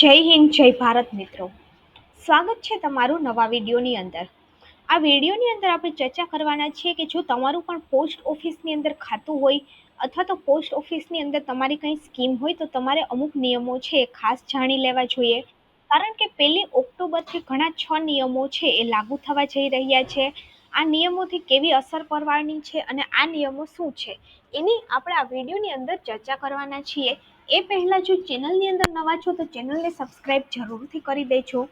જય હિન્દ, જય ભારત મિત્રો. સ્વાગત છે તમારું નવા વિડીયોની અંદર. આ વિડીયોની અંદર આપણે ચર્ચા કરવાના છીએ કે જો તમારું પણ પોસ્ટ ઓફિસની અંદર ખાતું હોય અથવા તો પોસ્ટ ઓફિસની અંદર તમારી કંઈ સ્કીમ હોય તો તમારે અમુક નિયમો છે એ ખાસ જાણી લેવા જોઈએ. કારણ કે પહેલી ઓક્ટોબરથી ઘણા છ નિયમો છે એ લાગુ થવા જઈ રહ્યા છે. આ નિયમોથી કેવી અસર પડવાની છે અને આ નિયમો શું છે? એની આપણે આ વિડીયોની અંદર ચર્ચા કરવાના છીએ. એ પહેલાં જો ચેનલની અંદર નવા છો તો ચેનલને સબસ્ક્રાઈબ જરૂરથી કરી દેજો.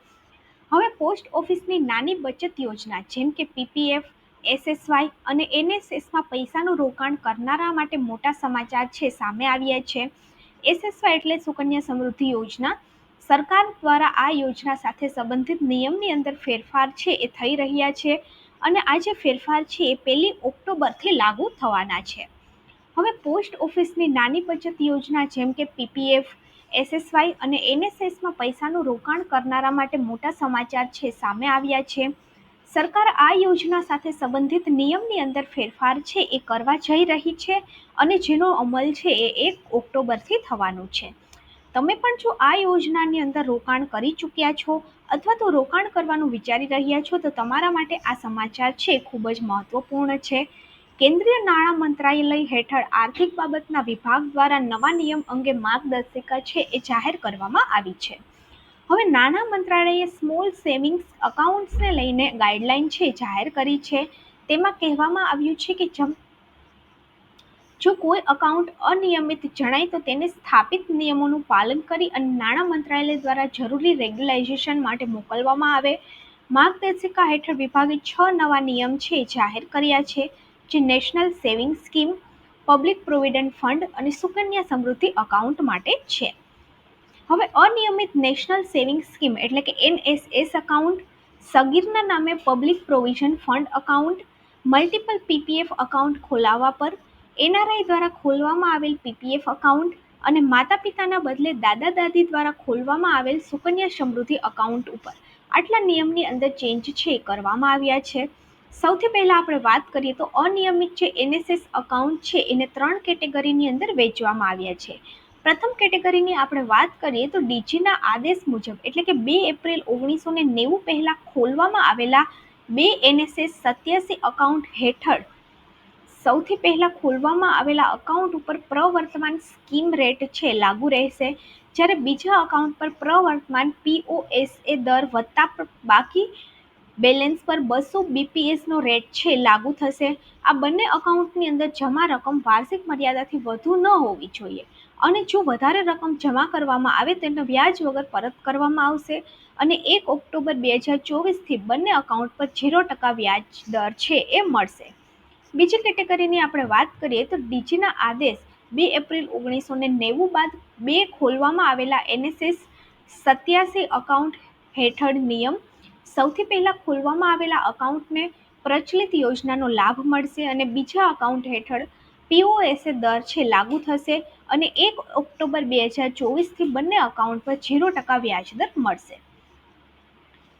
હવે પોસ્ટ ઓફિસની નાની બચત યોજના જેમ કે પીપીએફ, એસએસવાય અને એનએસએસમાં પૈસાનું રોકાણ કરનારા માટે મોટા સમાચાર છે, સામે આવ્યા છે. એસએસવાય એટલે સુકન્યા સમૃદ્ધિ યોજના. સરકાર દ્વારા આ યોજના સાથે સંબંધિત નિયમની અંદર ફેરફાર છે, એ થઈ રહ્યા છે. અને આ જે ફેરફાર છે, એ પહેલી ઓક્ટોબરથી લાગુ થવાના છે. હવે પોસ્ટ ઓફિસની નાની બચત યોજના જેમ કે પીપીએફ, એસએસવાય અને એનએસએસમાં પૈસાનું રોકાણ કરનારા માટે મોટા સમાચાર છે, સામે આવ્યા છે. સરકાર આ યોજના સાથે સંબંધિત નિયમની અંદર ફેરફાર છે, એ કરવા જઈ રહી છે અને જેનો અમલ છે, એ એક ઓક્ટોબરથી થવાનું છે. તમે પણ જો આ યોજનાની અંદર રોકાણ કરી ચૂક્યા છો અથવા તો રોકાણ કરવાનું વિચારી રહ્યા છો, તો તમારા માટે આ સમાચાર છે, ખૂબ જ મહત્વપૂર્ણ છે. કેન્દ્રીય નાણાં મંત્રાલય હેઠળ આર્થિક બાબતના વિભાગ દ્વારા નવા નિયમ અંગે માર્ગદર્શિકા છે એ જાહેર કરવામાં આવી છે. હવે નાણાં મંત્રાલયે સ્મોલ સેવિંગ્સ અકાઉન્ટ્સને લઈને ગાઈડલાઈન છે જાહેર કરી છે. તેમાં કહેવામાં આવ્યું છે કે જમ જો કોઈ અકાઉન્ટ અનિયમિત જણાય તો તેને સ્થાપિત નિયમોનું પાલન કરી અને નાણાં મંત્રાલય દ્વારા જરૂરી રેગ્યુલાઇઝેશન માટે મોકલવામાં આવે. માર્ગદર્શિકા હેઠળ વિભાગે છ નવા નિયમ છે જાહેર કર્યા છે. જે national saving scheme, public provident fund અને સુકન્યા સમૃદ્ધિ અકાઉન્ટ માટે છે. હવે અનિયમિત નેશનલ સેવિંગ સ્કીમ એટલે કે એનએસએસ અકાઉન્ટ, સગીરના નામે public provision fund account, multiple PPF account ખોલાવવા પર, એનઆરઆઈ દ્વારા ખોલવામાં આવેલ પીપીએફ અકાઉન્ટ અને માતા પિતાના બદલે દાદા દાદી દ્વારા ખોલવામાં આવેલ સુકન્યા સમૃદ્ધિ અકાઉન્ટ ઉપર આટલા નિયમની અંદર ચેન્જ છે કરવામાં આવ્યા છે. સૌથી પહેલાં આપણે વાત કરીએ તો અનિયમિત જે એનએસએસ અકાઉન્ટ છે, એને ત્રણ કેટેગરીની અંદર વેચવામાં આવ્યા છે. પ્રથમ કેટેગરીની આપણે વાત કરીએ તો ડીજીના આદેશ મુજબ, એટલે કે બે એપ્રિલ ઓગણીસો ને નેવું પહેલાં ખોલવામાં આવેલા બે એનએસએસ સત્યાસી અકાઉન્ટ હેઠળ સૌથી પહેલાં ખોલવામાં આવેલા અકાઉન્ટ ઉપર પ્રવર્તમાન સ્કીમ રેટ છે, લાગુ રહેશે. જ્યારે બીજા અકાઉન્ટ પર પ્રવર્તમાન પીઓએસએ દર વત્તા બાકી બેલેન્સ પર બસો બીપીએસનો રેટ છે, લાગુ થશે. આ બંને અકાઉન્ટની અંદર જમા રકમ વાર્ષિક મર્યાદાથી વધુ ન હોવી જોઈએ. અને જો વધારે રકમ જમા કરવામાં આવે, તેનો વ્યાજ વગર પરત કરવામાં આવશે. અને એક ઓક્ટોબર બે હજાર ચોવીસથી બંને અકાઉન્ટ પર ઝીરો ટકા વ્યાજ દર છે, એ મળશે. બીજી કેટેગરીની આપણે વાત કરીએ, તો ડીજીના આદેશ બે એપ્રિલ ઓગણીસો ને નેવું બાદ બે ખોલવામાં આવેલા એનએસએસ સત્યાસી અકાઉન્ટ હેઠળ નિયમ સૌથી પહેલાં ખોલવામાં આવેલા અકાઉન્ટને પ્રચલિત યોજનાનો લાભ મળશે અને બીજા અકાઉન્ટ હેઠળ પીઓએસએ દર છે લાગુ થશે અને એક ઓક્ટોબર બે હજાર ચોવીસથી બંને અકાઉન્ટ પર ઝીરો ટકા વ્યાજદર મળશે.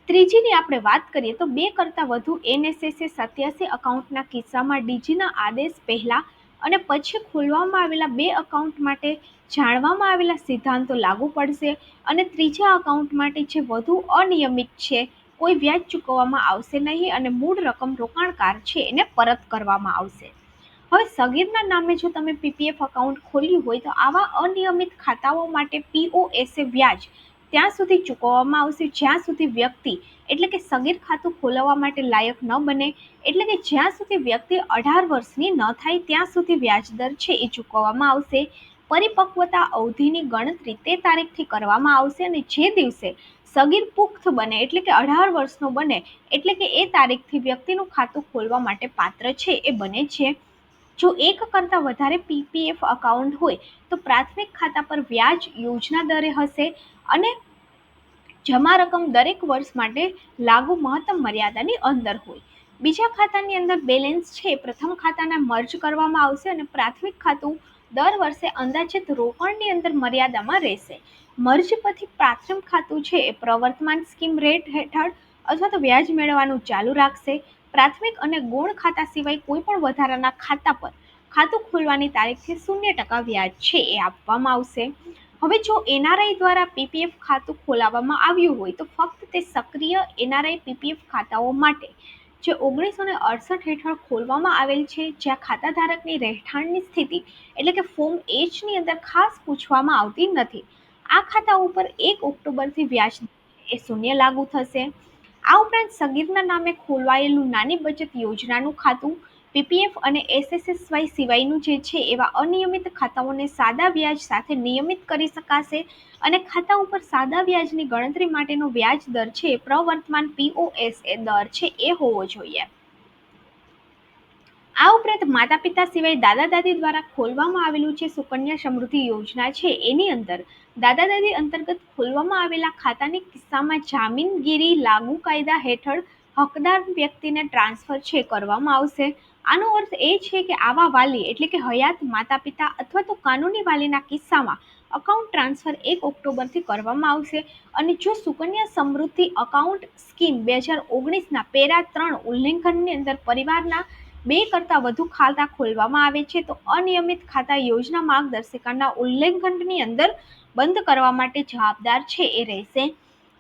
ત્રીજીની આપણે વાત કરીએ તો બે કરતાં વધુ એનએસએસએ સત્યાસી અકાઉન્ટના કિસ્સામાં ડીજીના આદેશ પહેલાં અને પછી ખોલવામાં આવેલા બે અકાઉન્ટ માટે જાણવામાં આવેલા સિદ્ધાંતો લાગુ પડશે અને ત્રીજા અકાઉન્ટ માટે જે વધુ અનિયમિત છે કોઈ વ્યાજ ચૂકવવામાં આવશે નહીં અને મૂળ રકમ રોકાણકાર છે એને પરત કરવામાં આવશે. હવે સગીરના નામે જો તમે પીપીએફ એકાઉન્ટ ખોલ્યું હોય તો આવા અનિયમિત ખાતાઓ માટે પીઓએસએ વ્યાજ ત્યાં સુધી ચૂકવવામાં આવશે. જ્યાં સુધી વ્યક્તિ એટલે કે સગીર ખાતું ખોલાવવા માટે લાયક ન બને, એટલે કે જ્યાં સુધી વ્યક્તિ અઢાર વર્ષની ન થાય ત્યાં સુધી વ્યાજદર છે એ ચૂકવવામાં આવશે. પરિપક્વતા અવધિની ગણતરી તે તારીખથી કરવામાં આવશે અને જે દિવસે સગીર પુખ્ત બને, એટલે કે અઢાર વર્ષનો બને, એટલે કે એ તારીખથી વ્યક્તિનું ખાતું ખોલવા માટે પાત્ર છે, એ બને છે. જો એક કરતાં વધારે પીપીએફ અકાઉન્ટ હોય, તો પ્રાથમિક ખાતા પર વ્યાજ યોજના દરે હશે અને જમા રકમ દરેક વર્ષ માટે લાગુ મહત્તમ મર્યાદાની અંદર હોય. બીજા ખાતાની અંદર બેલેન્સ છે પ્રથમ ખાતાના મર્જ કરવામાં આવશે અને પ્રાથમિક ખાતું દર વર્ષે અંદાજિત રોકણની અંદર મર્યાદામાં રહેશે. મર્જ પછી પ્રાથમિક ખાતું છે એ પ્રવર્તમાન સ્કીમ રેટ હેઠળ અથવા તો વ્યાજ મેળવવાનું ચાલુ રાખશે. પ્રાથમિક અને ગૌણ ખાતા સિવાય કોઈ પણ વધારાના ખાતા પર ખાતું ખોલવાની તારીખથી શૂન્ય ટકા વ્યાજ છે એ આપવામાં આવશે. હવે જો એનઆરઆઈ દ્વારા પીપીએફ ખાતું ખોલાવવામાં આવ્યું હોય તો ફક્ત તે સક્રિય એનઆરઆઈ, પીપીએફ ખાતાઓ માટે જે ઓગણીસો ને અડસઠ હેઠળ ખોલવામાં આવેલ છે, જ્યાં ખાતાધારકની રહેઠાણની સ્થિતિ એટલે કે ફોર્મ એચની અંદર ખાસ પૂછવામાં આવતી નથી. આ ખાતા ઉપર એક ઓક્ટોબરથી વ્યાજ એ શૂન્ય લાગુ થશે. આ ઉપરાંત સગીરના નામે ખોલવાયેલું નાની બચત યોજનાનું ખાતું પીપીએફ અને એસએસએસવાય સિવાયનું જે છે એવા અનિયમિત ખાતાઓને સાદા વ્યાજ સાથે નિયમિત કરી શકાશે અને ખાતા ઉપર સાદા વ્યાજની ગણતરી માટેનો વ્યાજ દર છે પ્રવર્તમાન પીઓએસ એ દર છે એ હોવો જોઈએ. આ ઉપરાંત માતા પિતા સિવાય દાદા દાદી દ્વારા ખોલવામાં આવેલું જે સુકન્યા સમૃદ્ધિ યોજના છે એની અંદર દાદા દાદી અંતર્ગત ખોલવામાં આવેલા ખાતાની કિસ્સામાં જામીનગીરી લાગુ કાયદા હેઠળ હકદાર વ્યક્તિને ટ્રાન્સફર છે કરવામાં આવશે. આનો અર્થ એ છે કે આવા વાલી એટલે કે હયાત માતા પિતા અથવા તો કાનૂની વાલીના કિસ્સામાં અકાઉન્ટ ટ્રાન્સફર એક ઓક્ટોબરથી કરવામાં આવશે અને જો સુકન્યા સમૃદ્ધિ અકાઉન્ટ સ્કીમ બે હજાર ઓગણીસના પેરા ત્રણ ઉલ્લેખનની અંદર પરિવારના બે કરતાં વધુ ખાતા ખોલવામાં આવે છે, તો અનિયમિત ખાતા યોજના માર્ગદર્શિકાના ઉલ્લેખનની અંદર બંધ કરવા માટે જવાબદાર છે એ રહેશે.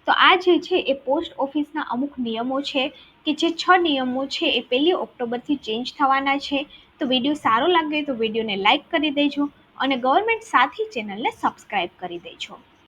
તો આ જે છે એ પોસ્ટ ઓફિસના અમુક નિયમો છે કે જે છ નિયમો છે એ પહેલી ઓક્ટોબરથી ચેન્જ થવાના છે. તો વીડિયો સારો લાગે તો વિડીયોને લાઇક કરી દેજો અને ગવર્મેન્ટ સાથી ચેનલને સબસ્ક્રાઈબ કરી દેજો.